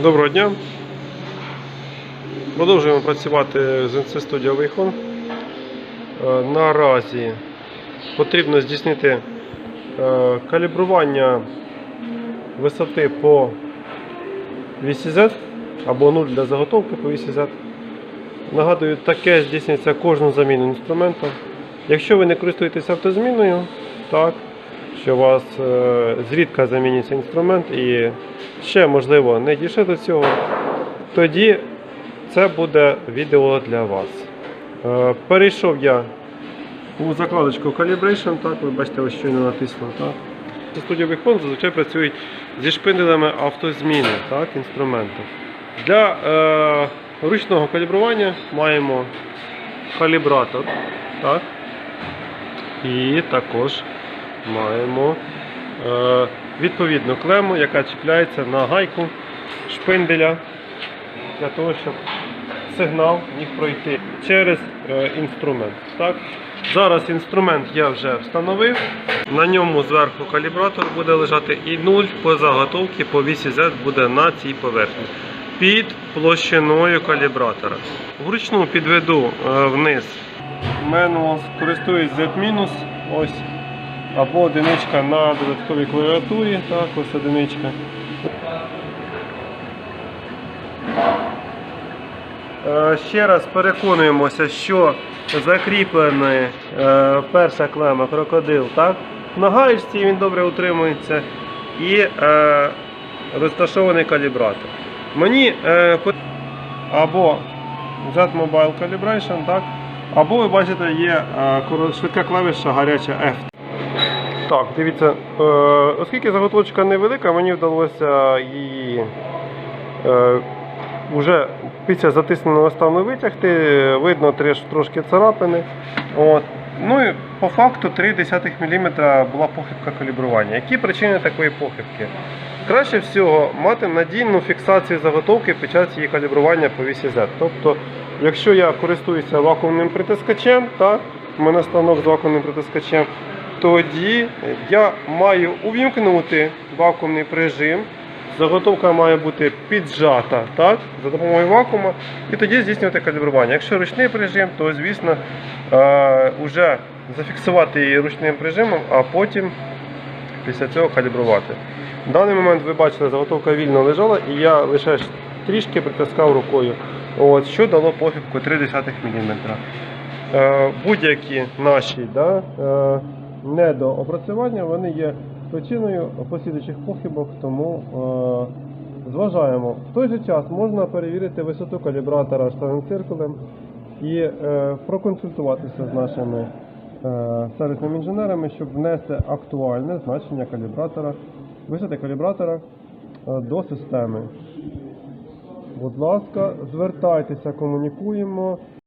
Доброго дня. Продовжуємо працювати з NC Studio. Е, Наразі потрібно здійснити е, калібрування висоти по вісі Z або 0 для заготовки по вісі Z. Нагадую, таке здійснюється кожну заміну інструменту. Якщо ви не користуєтесь автозміною, так, що у вас е, зрідка замінюється інструмент і ще можливо не дійшли до цього, тоді це буде відео для вас. Е, перейшов я у закладочку Calibration, так, ви бачите, ось щойно натиснув. Так. Студія Вихон зазвичай працюють зі шпинделями автозміни так, інструменту. Для е, ручного калібрування маємо калібратор. Так. І також маємо е, відповідну клему, яка чіпляється на гайку шпинделя для того, щоб сигнал міг пройти через е, інструмент. Так? Зараз інструмент я вже встановив. На ньому зверху калібратор буде лежати і 0 по заготовці по вісі Z буде на цій поверхні. Під площиною калібратора. Вручну підведу е, вниз. Менуал користуюсь Z-, ось або одиничка на додатковій клавіатурі, так, ось одиничка. Е, Ще раз переконуємося, що закріплена е, перша клема крокодил так, на гаєчці він добре утримується і е, розташований калібратор. Мені е, або Z Mobile Calibration, так, або ви бачите, є е, швидка клавіша гаряча F. Так, дивіться, е, оскільки заготовочка невелика, мені вдалося її е, вже після затисненого стану витягти. Видно трошки царапини. От. Ну і по факту 0,3 мм була похибка калібрування. Які причини такої похибки? Краще всього мати надійну фіксацію заготовки під час її калібрування по вісі Z. Тобто, якщо я користуюся вакуумним притискачем, так, у мене станок з вакуумним притискачем, тоді я маю увімкнути вакуумний прижим. Заготовка має бути піджата так, за допомогою вакуума і тоді здійснювати калібрування. Якщо ручний прижим, то звісно е, вже зафіксувати її ручним прижимом, а потім після цього калібрувати. В даний момент ви бачите, заготовка вільно лежала і я лише трішки притискав рукою, От, що дало похибку 0,3 мм. Е, будь-які наші да, е, недоопрацювання вони є причиною послідуючих похибок, тому е, зважаємо. В той же час можна перевірити висоту калібратора штатним циркулем і е, проконсультуватися з нашими е, сервісними інженерами, щоб внести актуальне значення калібратора, висоти калібратора е, до системи. Будь ласка, звертайтеся, комунікуємо.